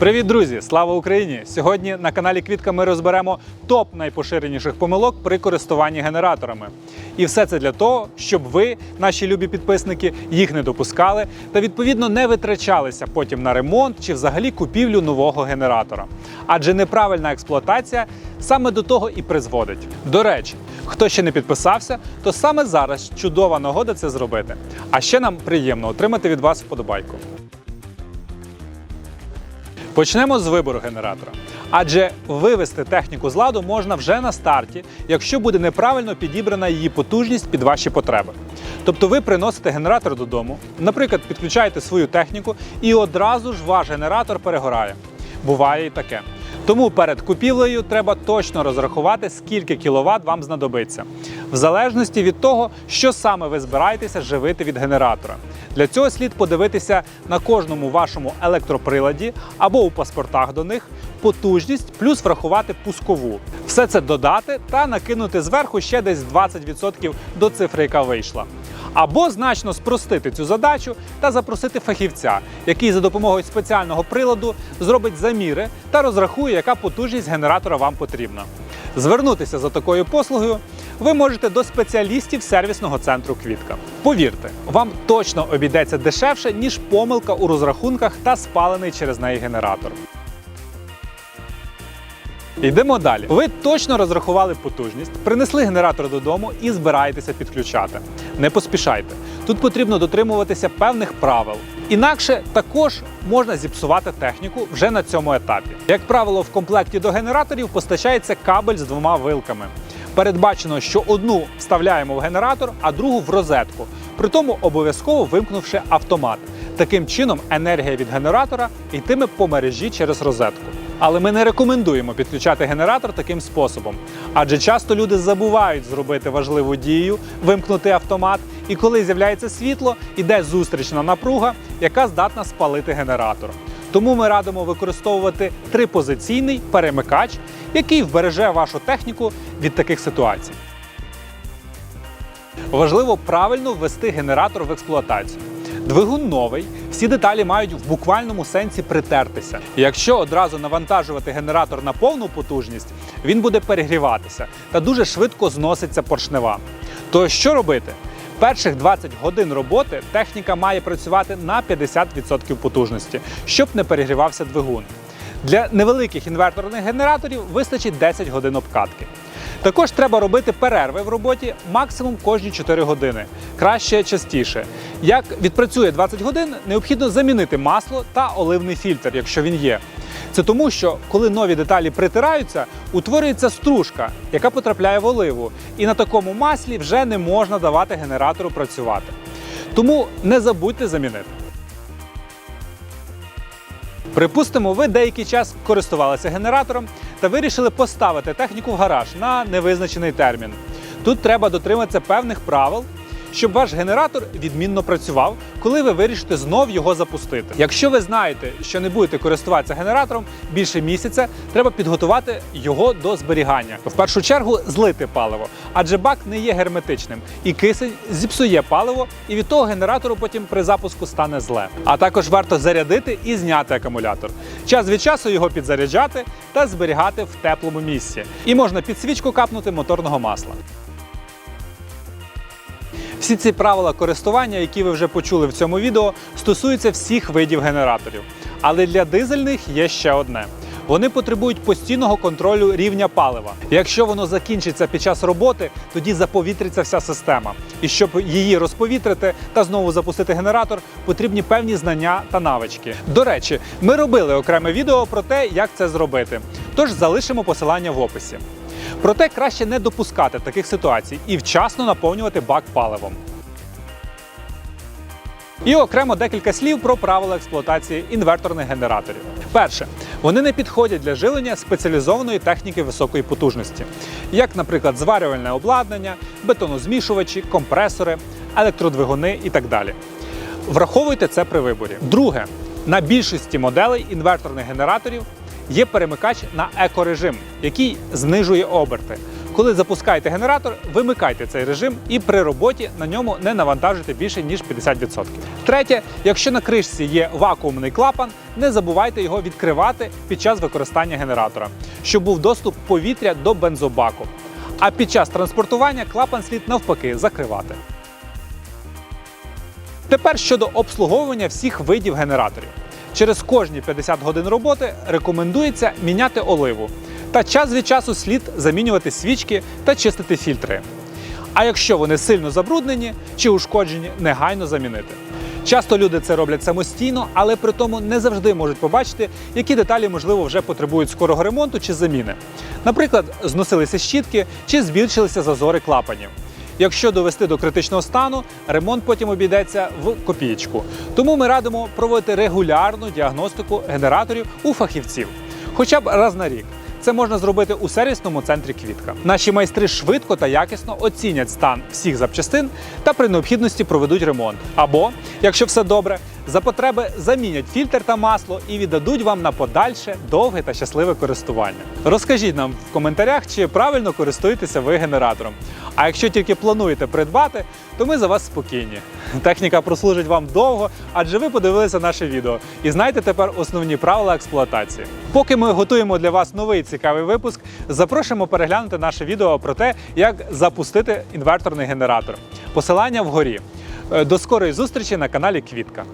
Привіт, друзі! Слава Україні! Сьогодні на каналі Квітка ми розберемо топ найпоширеніших помилок при користуванні генераторами. І все це для того, щоб ви, наші любі підписники, їх не допускали та відповідно не витрачалися потім на ремонт чи взагалі купівлю нового генератора. Адже неправильна експлуатація саме до того і призводить. До речі, хто ще не підписався, то саме зараз чудова нагода це зробити. А ще нам приємно отримати від вас вподобайку. Почнемо з вибору генератора. Адже вивести техніку з ладу можна вже на старті, якщо буде неправильно підібрана її потужність під ваші потреби. Тобто ви приносите генератор додому, наприклад, підключаєте свою техніку, і одразу ж ваш генератор перегорає. Буває і таке. Тому перед купівлею треба точно розрахувати, скільки кіловат вам знадобиться, в залежності від того, що саме ви збираєтеся живити від генератора. Для цього слід подивитися на кожному вашому електроприладі або у паспортах до них потужність, плюс врахувати пускову. Все це додати та накинути зверху ще десь 20% до цифри, яка вийшла. Або значно спростити цю задачу та запросити фахівця, який за допомогою спеціального приладу зробить заміри та розрахує, яка потужність генератора вам потрібна. Звернутися за такою послугою ви можете до спеціалістів сервісного центру Квітка. Повірте, вам точно обійдеться дешевше, ніж помилка у розрахунках та спалений через неї генератор. Йдемо далі. Ви точно розрахували потужність, принесли генератор додому і збираєтеся підключати. Не поспішайте. Тут потрібно дотримуватися певних правил. Інакше також можна зіпсувати техніку вже на цьому етапі. Як правило, в комплекті до генераторів постачається кабель з двома вилками. Передбачено, що одну вставляємо в генератор, а другу в розетку. При тому обов'язково вимкнувши автомат. Таким чином енергія від генератора йтиме по мережі через розетку. Але ми не рекомендуємо підключати генератор таким способом, адже часто люди забувають зробити важливу дію, вимкнути автомат, і коли з'являється світло, іде зустрічна напруга, яка здатна спалити генератор. Тому ми радимо використовувати трипозиційний перемикач, який вбереже вашу техніку від таких ситуацій. Важливо правильно ввести генератор в експлуатацію. Двигун новий, всі деталі мають в буквальному сенсі притертися. Якщо одразу навантажувати генератор на повну потужність, він буде перегріватися та дуже швидко зноситься поршнева. То що робити? Перших 20 годин роботи техніка має працювати на 50% потужності, щоб не перегрівався двигун. Для невеликих інверторних генераторів вистачить 10 годин обкатки. Також треба робити перерви в роботі максимум кожні 4 години, краще частіше. Як відпрацює 20 годин, необхідно замінити масло та оливний фільтр, якщо він є. Це тому, що коли нові деталі притираються, утворюється стружка, яка потрапляє в оливу, і на такому маслі вже не можна давати генератору працювати. Тому не забудьте замінити. Припустимо, ви деякий час користувалися генератором та вирішили поставити техніку в гараж на невизначений термін. Тут треба дотриматися певних правил, щоб ваш генератор відмінно працював, коли ви вирішите знов його запустити. Якщо ви знаєте, що не будете користуватися генератором більше місяця, треба підготувати його до зберігання. В першу чергу злити паливо, адже бак не є герметичним, і кисень зіпсує паливо, і від того генератору потім при запуску стане зле. А також варто зарядити і зняти акумулятор. Час від часу його підзаряджати та зберігати в теплому місці. І можна під свічку капнути моторного масла. Всі ці правила користування, які ви вже почули в цьому відео, стосуються всіх видів генераторів. Але для дизельних є ще одне. Вони потребують постійного контролю рівня палива. Якщо воно закінчиться під час роботи, тоді заповітриться вся система. І щоб її розповітрити та знову запустити генератор, потрібні певні знання та навички. До речі, ми робили окреме відео про те, як це зробити. Тож залишимо посилання в описі. Проте краще не допускати таких ситуацій і вчасно наповнювати бак паливом. І окремо декілька слів про правила експлуатації інверторних генераторів. Перше, вони не підходять для жилення спеціалізованої техніки високої потужності, як, наприклад, зварювальне обладнання, бетонозмішувачі, компресори, електродвигуни і так далі. Враховуйте це при виборі. Друге, на більшості моделей інверторних генераторів є перемикач на екорежим, який знижує оберти. Коли запускаєте генератор, вимикайте цей режим і при роботі на ньому не навантажуйте більше ніж 50%. Третє, якщо на кришці є вакуумний клапан, не забувайте його відкривати під час використання генератора, щоб був доступ повітря до бензобаку. А під час транспортування клапан слід навпаки закривати. Тепер щодо обслуговування всіх видів генераторів. Через кожні 50 годин роботи рекомендується міняти оливу. Та час від часу слід замінювати свічки та чистити фільтри. А якщо вони сильно забруднені чи ушкоджені, негайно замінити. Часто люди це роблять самостійно, але при тому не завжди можуть побачити, які деталі, можливо, вже потребують скорого ремонту чи заміни. Наприклад, зносилися щітки чи збільшилися зазори клапанів. Якщо довести до критичного стану, ремонт потім обійдеться в копієчку. Тому ми радимо проводити регулярну діагностику генераторів у фахівців, хоча б раз на рік. Це можна зробити у сервісному центрі Квітка. Наші майстри швидко та якісно оцінять стан всіх запчастин та при необхідності проведуть ремонт. Або, якщо все добре, за потреби замінять фільтр та масло і віддадуть вам на подальше довге та щасливе користування. Розкажіть нам в коментарях, чи правильно користуєтеся ви генератором. А якщо тільки плануєте придбати, то ми за вас спокійні. Техніка прослужить вам довго, адже ви подивилися наше відео і знаєте тепер основні правила експлуатації. Поки ми готуємо для вас новий цікавий випуск, запрошуємо переглянути наше відео про те, як запустити інверторний генератор. Посилання вгорі. Е, До скорої зустрічі на каналі Квітка.